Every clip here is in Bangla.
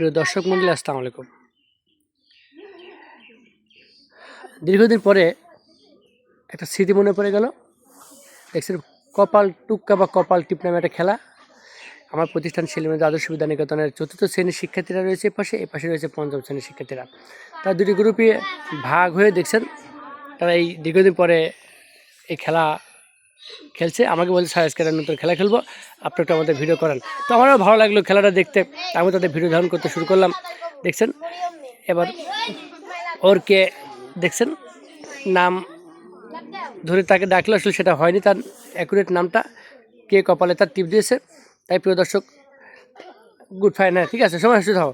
প্রিয় দর্শক মন্ডলী, আসসালামু আলাইকুম। দীর্ঘদিন পরে একটা স্মৃতি মনে পড়ে গেল। দেখছেন, কপাল টুক্কা বা কপাল টিপ নামে একটা খেলা। আমার প্রতিষ্ঠান শিলিমের আদর্শ বিদ্যানিকেতনের চতুর্থ শ্রেণির শিক্ষার্থীরা রয়েছে পাশে, এ পাশে রয়েছে পঞ্চম শ্রেণির শিক্ষার্থীরা। তার দুটি গ্রুপে ভাগ হয়ে দেখছেন, তারা এই দীর্ঘদিন পরে এই খেলা খেলছে। আমাকে বলছে, স্যার আজকে নতুন খেলা খেলব। আপনি একটু আমাদের ভিডিও করেন। তো আমারও ভালো লাগল খেলাটা দেখতে। আমি তাদের ভিডিও ধারণ করতে শুরু করলাম। দেখছেন? এবার ওর কে দেখছেন? নাম ধরে তাকে ডাকলে, আসলে সেটা হয়নি তার অ্যাকুরেট নামটা। কে কপালে তার টিপ দিয়েছে। তাই প্রিয় দর্শক গুড ফাইন হ্যাঁ ঠিক আছে, সময় আসতে থাকো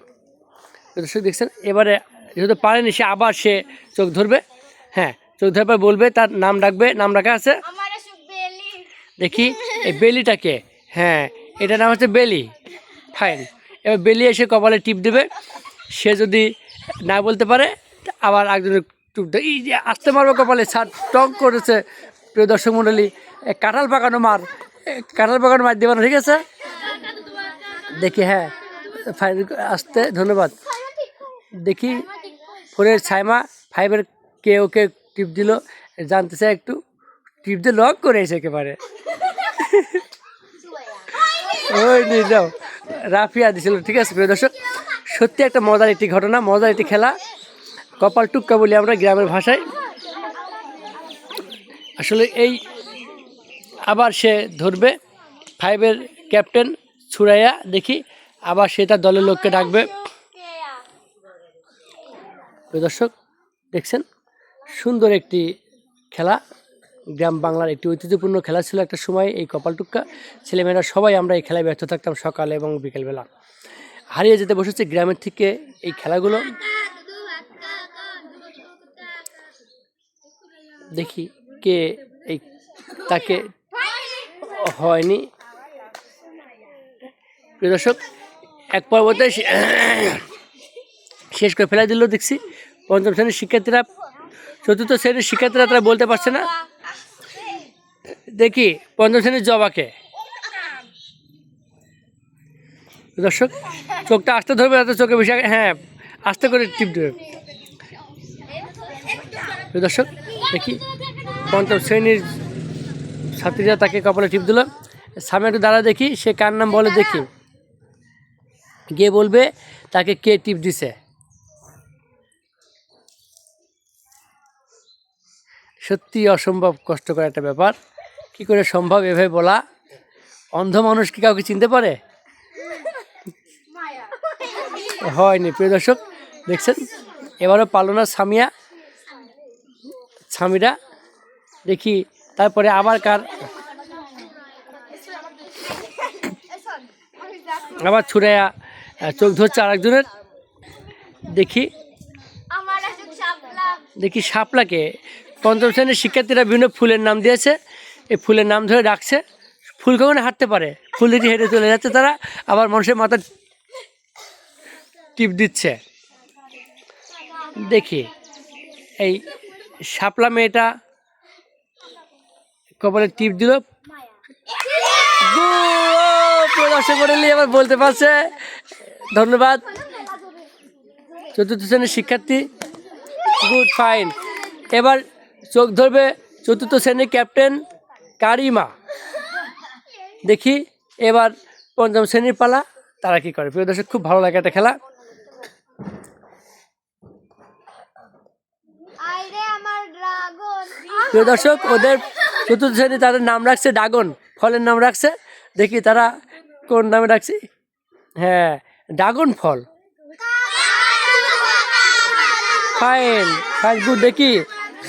প্রিয় দর্শক, দেখছেন? এবারে যেহেতু পারেনি, সে আবার সে চোখ ধরবে। হ্যাঁ চোখ ধরার বলবে, তার নাম ডাকবে, নাম রাখা আছে। দেখি, এই বেলিটাকে। হ্যাঁ এটার নাম হচ্ছে বেলি। ফাইন এবার বেলি এসে কপালে টিপ দেবে। সে যদি না বলতে পারে, আবার একজনের টুপ দেয়। এই যে আসতে মারবে কপালে সার টক করেছে। প্রিয় দর্শক মণ্ডলী কাঁঠাল পাকানো মার কাঁঠাল পাকানো মার দেবে ঠিক আছে? দেখি হ্যাঁ। ফাইন আসতে, ধন্যবাদ। দেখি, ফোনের ছাইমা ফাইভের কে ওকে টিপ দিল। জানতে চাই একটু। টিপ দিয়ে লক করে এসে একেবারে। ওই নিয়ে যাও। রাফিয়া দিছিল, ঠিক আছে? প্রিয় দর্শক, সত্যি একটা মজার একটি ঘটনা, মজার একটি খেলা। কপাল টুক্কা বলি আমরা গ্রামের ভাষায়। আসলে এই আবার সে ধরবে। ফাইভের ক্যাপ্টেন ছুড়াইয়া দেখি আবার সে তার দলের লোককে ডাকবে। দর্শক, দেখছেন? সুন্দর একটি খেলা। গ্রাম বাংলার একটি ঐতিহ্যপূর্ণ খেলা ছিল একটা সময় এই কপালটুক্কা ছেলেমেয়েরা সবাই আমরা এই খেলায় ব্যস্ত থাকতাম সকালে এবং বিকেলবেলা। হারিয়ে যেতে বসেছে গ্রামের থেকে এই খেলাগুলো। দেখি কে এই তাকে হয়নি। দর্শক, এক পর্বতে শেষ করে ফেলা দিল দেখছি। পঞ্চম শ্রেণির শিক্ষার্থীরা, চতুর্থ শ্রেণির শিক্ষার্থীরা তারা বলতে পারছে না। দেখি, পঞ্চম শ্রেণির জবাকে দর্শক, চোখটা আস্তে ধরবে, তাতে চোখে বেশি হ্যাঁ আস্তে করে টিপ দেবে। দর্শক, দেখি, পঞ্চম শ্রেণির ছাত্রীরা তাকে কপালে টিপ দিল। সামনে একটু দাঁড়া দেখি, সে কার নাম বলে দেখি। গিয়ে বলবে, তাকে কে টিপ দিছে? সত্যি অসম্ভব কষ্টকর একটা ব্যাপার। কি করে সম্ভব এভাবে বলা? অন্ধ মানুষ কি কাউকে চিনতে পারে? হয়নি, প্রিয় দর্শক, দেখছেন? এবারও পালনা সামিয়া স্বামীরা দেখি তারপরে আবার কার? আবার ছুড়াইয়া চোখ ধরছে আরেকজনের। দেখি দেখি শাপলাকে। পঞ্চম শ্রেণির শিক্ষার্থীরা বিভিন্ন ফুলের নাম দিয়েছে। এই ফুলের নাম ধরে ডাকছে। ফুল কখনো হাঁটতে পারে। ফুল দিকে হেঁটে চলে যাচ্ছে তারা। আবার মানুষের মাথা টিপ দিচ্ছে। দেখি, এই শাপলা মেয়েটা কপালে টিপ দিল। আবার বলতে পারছে। ধন্যবাদ। চতুর্থ শ্রেণির শিক্ষার্থী। Good, fine. এবার চোখ ধরবে চতুর্থ শ্রেণির ক্যাপ্টেন কারিমা। দেখি এবার পঞ্চম শ্রেণির পালা তারা কি করে? প্রিয় দর্শক খুব ভালো লাগে একটা খেলা। প্রিয় দর্শক ওদের চতুর্থ শ্রেণি তাদের নাম রাখছে ড্রাগন। ফলের নাম রাখছে। দেখি তারা কোন নামে রাখছে হ্যাঁ ড্রাগন ফল। ফাইন ফাইন গুড দেখি।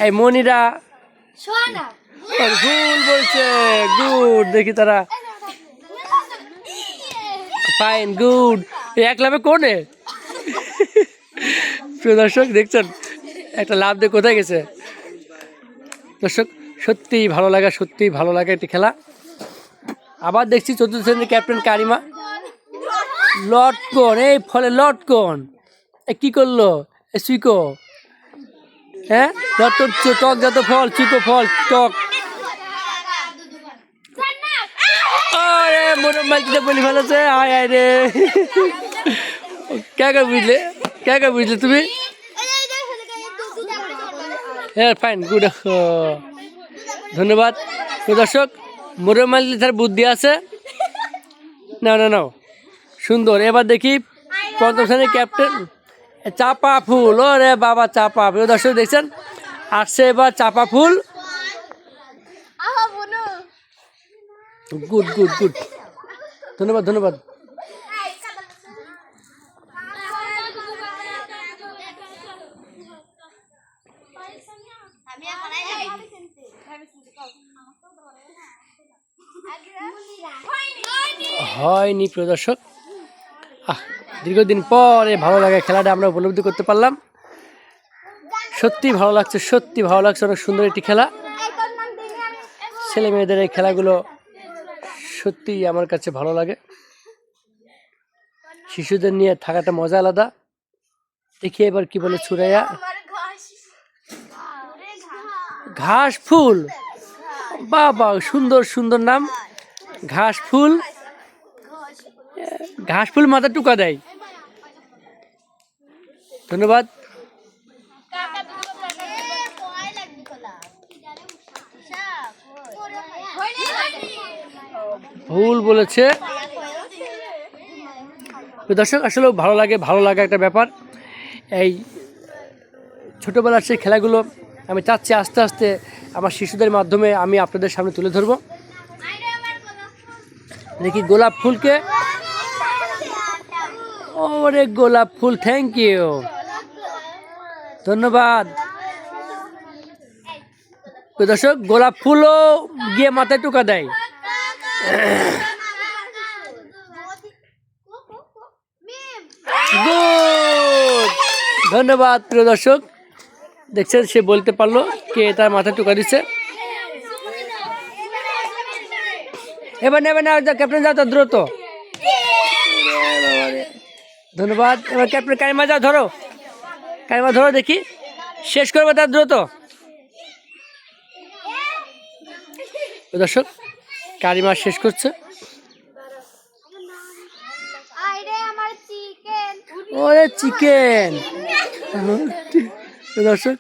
এই মনিরা ভুল বলছে। গুড দেখি তারা। ফাইন গুড এক লাভে কোনে? প্রিয় দর্শক, দেখছেন? একটা লাভ দিয়ে কোথায় গেছে? দর্শক, সত্যিই ভালো লাগা, সত্যিই ভালো লাগা একটি খেলা। আবার দেখছি চতুর্থ শ্রেণির ক্যাপ্টেন কারিমা। লটকন, এই ফলে লটকন। এ কি করল? এ সুইকো হ্যাঁ? যত টক যত ফল চিকো ফল, টক। মোটর মাইকিটা বলি ফেলেছে আয় আয় রে। কে কে বুঝলে? কে কে বুঝলে তুমি? হ্যাঁ ফাইন গুড ধন্যবাদ। দর্শক মোরমাল তার বুদ্ধি আছে? না না না সুন্দর। এবার দেখি পঞ্চম শ্রেণির ক্যাপ্টেন চাপা ফুল ও রে বাবা চাপা ফুল। দর্শক দেখছেন? আসছে এবার চাপা ফুল। গুড গুড গুড ধন্যবাদ ধন্যবাদ। হয়নি প্রিয় দর্শক আহ, দীর্ঘদিন পরে ভালো লাগে খেলাটা, আমরা উপলব্ধি করতে পারলাম। সত্যি ভালো লাগছে সত্যি ভালো লাগছে, অনেক সুন্দর একটি খেলা। ছেলে মেয়েদের এই খেলাগুলো সত্যি আমার কাছে ভালো লাগে। শিশুদের নিয়ে থাকাটা মজা আলাদা। দেখি এবার কি বলে ঘাস ঘাস ফুল। বাবা, সুন্দর সুন্দর নাম। ঘাস ফুল। ঘাস ফুল মাথা টুকা দেয়। ধন্যবাদ। ভুল বলেছে। দর্শক আসলেও ভালো লাগে, ভালো লাগা একটা ব্যাপার। এই ছোটোবেলার সেই খেলাগুলো আমি চাচ্ছি আস্তে আস্তে আমার শিশুদের মাধ্যমে আমি আপনাদের সামনে তুলে ধরবো। দেখি গোলাপ ফুলকে। ওরে গোলাপ ফুল থ্যাংক ইউ ধন্যবাদ। দর্শক, গোলাপ ফুলও গিয়ে মাথায় টুকা দেয়। ধন্যবাদ, প্রিয় দর্শক। দেখছেন, সে বলতে পারল কে তার মাথায় টুকা দিচ্ছে। এবার নেবে না ক্যাপ্টেন যাও তো, দ্রুত। ধন্যবাদ। এবার ক্যাপ্টেন কাইমা যাও, ধরো। কাইমা ধরো, দেখি। শেষ করবে তার দ্রুত। দর্শক কারিমা শেষ করছে। ওরে চিকেন। দর্শক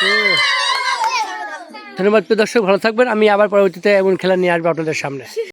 হুম। ধন্যবাদ প্রিয় দর্শক ভালো থাকবেন। আমি আবার পরবর্তীতে এমন খেলা নিয়ে আসব আপনাদের সামনে।